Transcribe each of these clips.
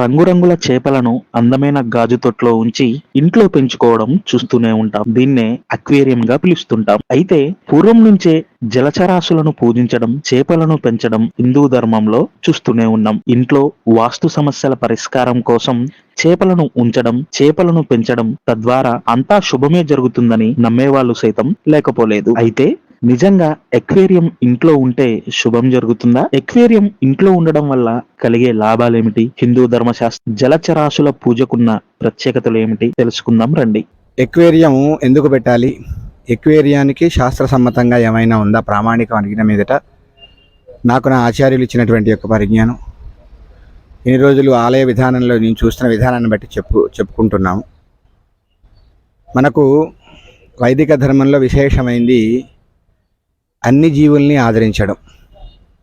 రంగురంగుల చేపలను అందమైన గాజు తొట్లో ఉంచి ఇంట్లో పెంచుకోవడం చూస్తూనే ఉంటాం. దీన్నే అక్వేరియం గా పిలుస్తుంటాం. అయితే పూర్వం నుంచే జలచరాశులను పూజించడం చేపలను పెంచడం హిందూ ధర్మంలో చూస్తూనే ఉన్నాం. ఇంట్లో వాస్తు సమస్యల పరిష్కారం కోసం చేపలను ఉంచడం చేపలను పెంచడం తద్వారా అంతా శుభమే జరుగుతుందని నమ్మేవాళ్ళు సైతం లేకపోలేదు. అయితే నిజంగా ఎక్వేరియం ఇంట్లో ఉంటే శుభం జరుగుతుందా? ఎక్వేరియం ఇంట్లో ఉండడం వల్ల కలిగే లాభాలేమిటి? హిందూ ధర్మశాస్త్ర జలచరాశుల పూజకున్న ప్రత్యేకతలు ఏమిటి? తెలుసుకుందాం రండి. ఎక్వేరియం ఎందుకు పెట్టాలి? ఎక్వేరియానికి శాస్త్రసమ్మతంగా ఏమైనా ఉందా? ప్రామాణికం అడిగిన మీదట నాకు నా ఆచార్యులు ఇచ్చినటువంటి యొక్క పరిజ్ఞానం. ఇన్ని రోజులు ఆలయ విధానంలో నేను చూస్తున్న విధానాన్ని బట్టి చెప్పు చెప్పుకుంటున్నాము. మనకు వైదిక ధర్మంలో విశేషమైంది అన్ని జీవుల్ని ఆదరించడం.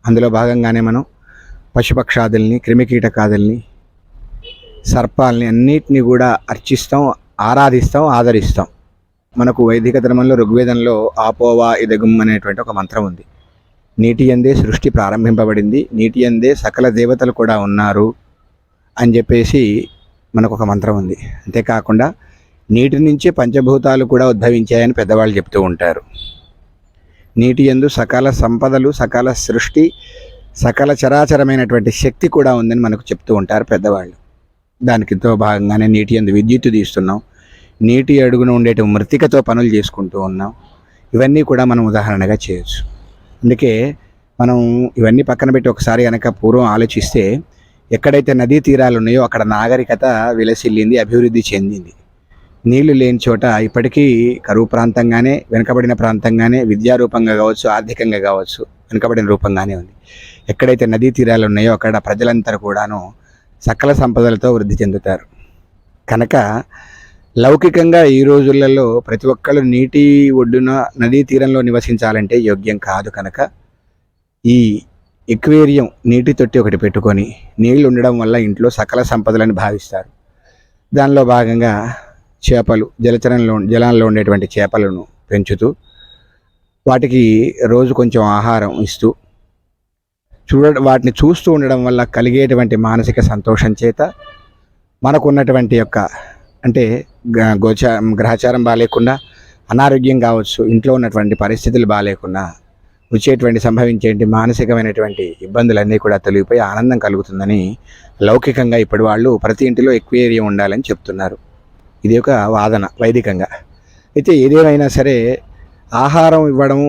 అందులో భాగంగానే మనం పశుపక్షాదుల్ని క్రిమికీటకాదుల్ని సర్పాల్ని అన్నిటినీ కూడా అర్చిస్తాం ఆరాధిస్తాం ఆదరిస్తాం. మనకు వైదిక ధర్మంలో ఋగ్వేదంలో ఆపోవా ఇదగుం అనేటువంటి ఒక మంత్రం ఉంది. నీటి అందే సృష్టి ప్రారంభింపబడింది నీటి అందే సకల దేవతలు కూడా ఉన్నారు అని చెప్పేసి మనకు ఒక మంత్రం ఉంది. అంతేకాకుండా నీటి నుంచే పంచభూతాలు కూడా ఉద్భవించాయని పెద్దవాళ్ళు చెప్తూ ఉంటారు. నీటి యందు సకాల సంపదలు సకాల సృష్టి సకల చరాచరమైనటువంటి శక్తి కూడా ఉందని మనకు చెప్తూ ఉంటారు పెద్దవాళ్ళు. దానికి ఎంతో భాగంగానే నీటి యందు విద్యుత్తు తీస్తున్నాం. నీటి అడుగున ఉండేటి మృతికతో పనులు చేసుకుంటూ ఉన్నాం. ఇవన్నీ కూడా మనం ఉదాహరణగా చేయొచ్చు. అందుకే మనం ఇవన్నీ పక్కన పెట్టి ఒకసారి కనుక పూర్వం ఆలోచిస్తే ఎక్కడైతే నదీ తీరాలు ఉన్నాయో అక్కడ నాగరికత విలసిల్లింది అభివృద్ధి చెందింది. నీళ్ళు లేని చోట ఇప్పటికీ కరువు ప్రాంతంగానే వెనుకబడిన ప్రాంతంగానే విద్యారూపంగా కావచ్చు ఆర్థికంగా కావచ్చు వెనుకబడిన రూపంగానే ఉంది. ఎక్కడైతే నదీ తీరాలు ఉన్నాయో అక్కడ ప్రజలంతా కూడాను సకల సంపదలతో వృద్ధి చెందుతారు. కనుక లౌకికంగా ఈ రోజులలో ప్రతి ఒక్కరు నీటి ఒడ్డున నదీ తీరంలో నివసించాలంటే యోగ్యం కాదు కనుక ఈ ఎక్వేరియం నీటి తొట్టి ఒకటి పెట్టుకొని నీళ్ళు ఉండడం వల్ల ఇంట్లో సకల సంపదలని భావిస్తారు. దానిలో భాగంగా చేపలు జలచరంలో జలాల్లో ఉండేటువంటి చేపలను పెంచుతూ వాటికి రోజు కొంచెం ఆహారం ఇస్తూ చూడ వాటిని చూస్తూ ఉండడం వల్ల కలిగేటువంటి మానసిక సంతోషం చేత మనకున్నటువంటి యొక్క అంటే గ- గోచా గ్రహచారం బాగాలేకుండా అనారోగ్యం కావచ్చు ఇంట్లో ఉన్నటువంటి పరిస్థితులు బాగాలేకుండా వచ్చేటువంటి సంభవించేటువంటి మానసికమైనటువంటి ఇబ్బందులన్నీ కూడా తొలగిపోయి ఆనందం కలుగుతుందని లౌకికంగా ఇప్పటి వాళ్ళు ప్రతి ఇంటిలో ఎక్వేరియం ఉండాలని చెప్తున్నారు. ఇది ఒక వాదన వైదికంగా. అయితే ఏదేమైనా సరే ఆహారం ఇవ్వడం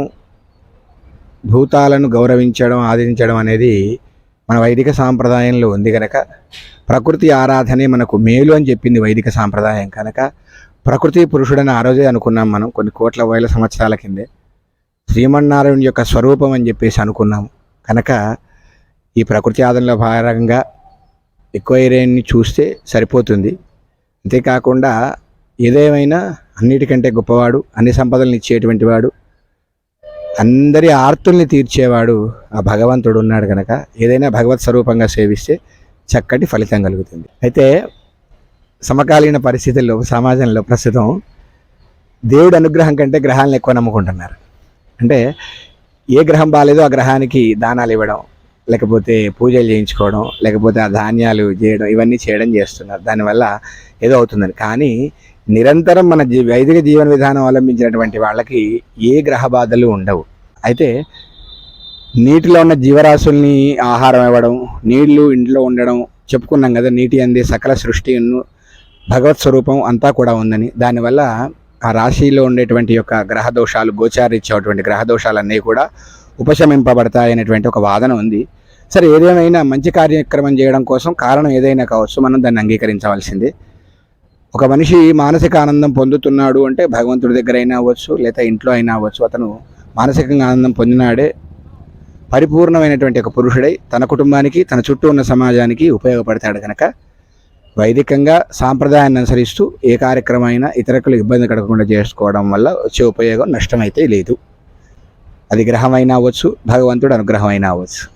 భూతాలను గౌరవించడం ఆదరించడం అనేది మన వైదిక సాంప్రదాయంలో ఉంది కనుక ప్రకృతి ఆరాధనే మనకు మేలు అని చెప్పింది వైదిక సాంప్రదాయం కనుక. ప్రకృతి పురుషుడని ఆ రోజే అనుకున్నాం మనం కొన్ని కోట్ల వేల సంవత్సరాల కిందే. శ్రీమన్నారాయణ యొక్క స్వరూపం అని చెప్పేసి అనుకున్నాము కనుక ఈ ప్రకృతి ఆదరణలో భాగంగా ఎక్కువ ఏరియాని చూస్తే సరిపోతుంది. అంతేకాకుండా ఏదేమైనా అన్నిటికంటే గొప్పవాడు అన్ని సంపదలను ఇచ్చేటువంటి వాడు అందరి ఆర్తుల్ని తీర్చేవాడు ఆ భగవంతుడు ఉన్నాడు కనుక ఏదైనా భగవత్ స్వరూపంగా సేవిస్తే చక్కటి ఫలితం కలుగుతుంది. అయితే సమకాలీన పరిస్థితుల్లో సమాజంలో ప్రస్తుతం దేవుడి అనుగ్రహం కంటే గ్రహాలను ఎక్కువ నమ్ముకుంటున్నారు. అంటే ఏ గ్రహం బాగాలేదో ఆ గ్రహానికి దానాలు ఇవ్వడం లేకపోతే పూజలు చేయించుకోవడం లేకపోతే ఆ ధాన్యాలు చేయడం ఇవన్నీ చేయడం చేస్తున్నారు. దానివల్ల ఏదో అవుతుందని. కానీ నిరంతరం మన జీ వైదిక జీవన విధానం అవలంబించినటువంటి వాళ్ళకి ఏ గ్రహ బాధలు ఉండవు. అయితే నీటిలో ఉన్న జీవరాశుల్ని ఆహారం ఇవ్వడం నీళ్ళు ఇంట్లో ఉండడం చెప్పుకున్నాం కదా నీటి అందే సకల సృష్టి భగవత్ స్వరూపం అంతా కూడా ఉందని. దానివల్ల ఆ రాశిలో ఉండేటువంటి యొక్క గ్రహ దోషాలు గోచారిచ్చేటువంటి గ్రహదోషాలన్నీ కూడా ఉపశమింపబడతాయి అనేటువంటి ఒక వాదన ఉంది. సరే ఏదేమైనా మంచి కార్యక్రమం చేయడం కోసం కారణం ఏదైనా కావచ్చు మనం దాన్ని అంగీకరించవలసిందే. ఒక మనిషి మానసిక ఆనందం పొందుతున్నాడు అంటే భగవంతుడి దగ్గర అయినా అవ్వచ్చు లేదా ఇంట్లో అయినా అవ్వచ్చు అతను మానసికంగా ఆనందం పొందినాడే పరిపూర్ణమైనటువంటి ఒక పురుషుడై తన కుటుంబానికి తన చుట్టూ ఉన్న సమాజానికి ఉపయోగపడతాడు కనుక వైదికంగా సాంప్రదాయాన్ని అనుసరిస్తూ ఏ కార్యక్రమం అయినా ఇతరులకు ఇబ్బంది కలగకుండా చేసుకోవడం వల్ల వచ్చే ఉపయోగం నష్టమైతే లేదు. అది గ్రహం అయినా అవ్వచ్చు భగవంతుడు అనుగ్రహం అయినా అవ్వచ్చు.